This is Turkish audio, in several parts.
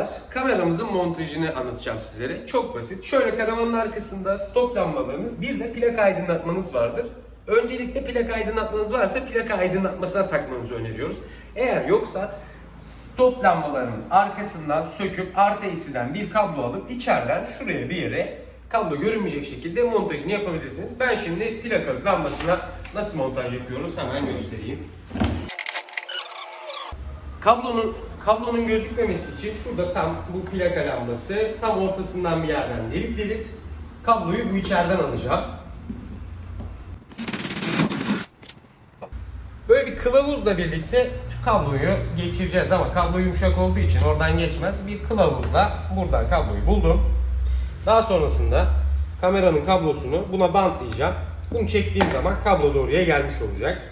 Merhabalar. Kameramızın montajını anlatacağım sizlere. Çok basit. Şöyle karavanın arkasında stop lambalarınız bir de plaka aydınlatmanız vardır. Öncelikle plaka aydınlatmanız varsa plaka aydınlatmasına takmanızı öneriyoruz. Eğer yoksa stop lambalarının arkasından söküp artı eksiden bir kablo alıp içeriden şuraya bir yere kablo görünmeyecek şekilde montajını yapabilirsiniz. Ben şimdi plaka lambasına nasıl montaj yapıyoruz hemen göstereyim. Kablonun kablonun gözükmemesi için şurada tam bu plaka lambası tam ortasından bir yerden delip delip kabloyu bu içeriden alacağım. Böyle bir kılavuzla birlikte kabloyu geçireceğiz ama kablo yumuşak olduğu için oradan geçmez. Bir kılavuzla buradan kabloyu buldum. Daha sonrasında kameranın kablosunu buna bantlayacağım. Bunu çektiğim zaman kablo doğruya gelmiş olacak.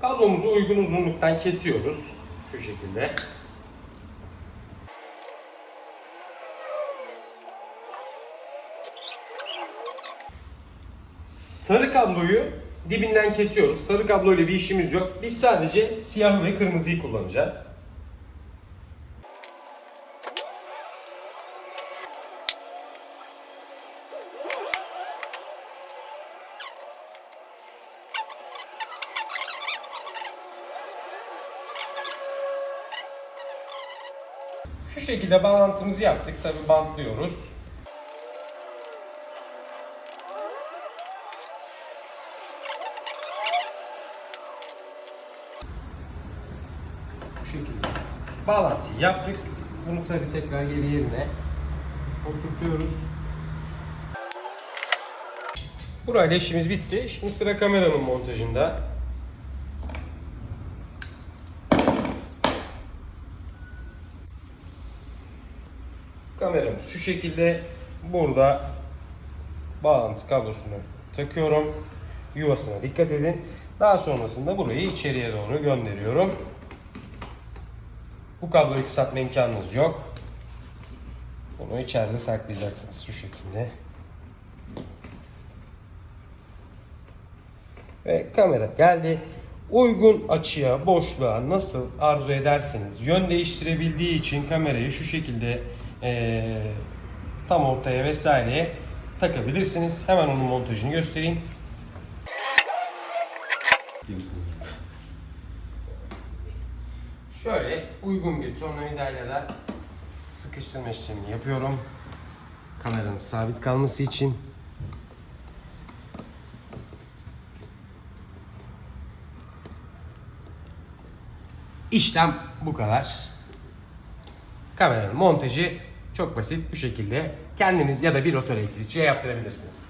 Kablomuzu uygun uzunluktan kesiyoruz. Şu şekilde. Sarı kabloyu dibinden kesiyoruz. Sarı kabloyla bir işimiz yok. Biz sadece siyahı ve kırmızıyı kullanacağız. Şu şekilde bağlantımızı yaptık. Tabi bantlıyoruz. Bu şekilde bağlantıyı yaptık. Bunu tabi tekrar geri yerine oturtuyoruz. Burayla işimiz bitti. Şimdi sıra kameranın montajında. Kameramız şu şekilde burada bağlantı kablosunu takıyorum. Yuvasına dikkat edin. Daha sonrasında burayı içeriye doğru gönderiyorum. Bu kabloyu kısaltma imkanınız yok. Bunu içeride saklayacaksınız şu şekilde. Ve kamera geldi. Uygun açıya, boşluğa nasıl arzu ederseniz yön değiştirebildiği için kamerayı şu şekilde eee, tam ortaya vesaireye takabilirsiniz. Hemen onun montajını göstereyim. Şöyle uygun bir tornavidayla da sıkıştırma işlemini yapıyorum. Kameranın sabit kalması için. İşlem bu kadar. Kameranın montajı çok basit bu şekilde kendiniz ya da bir otoelektrikçiye yaptırabilirsiniz.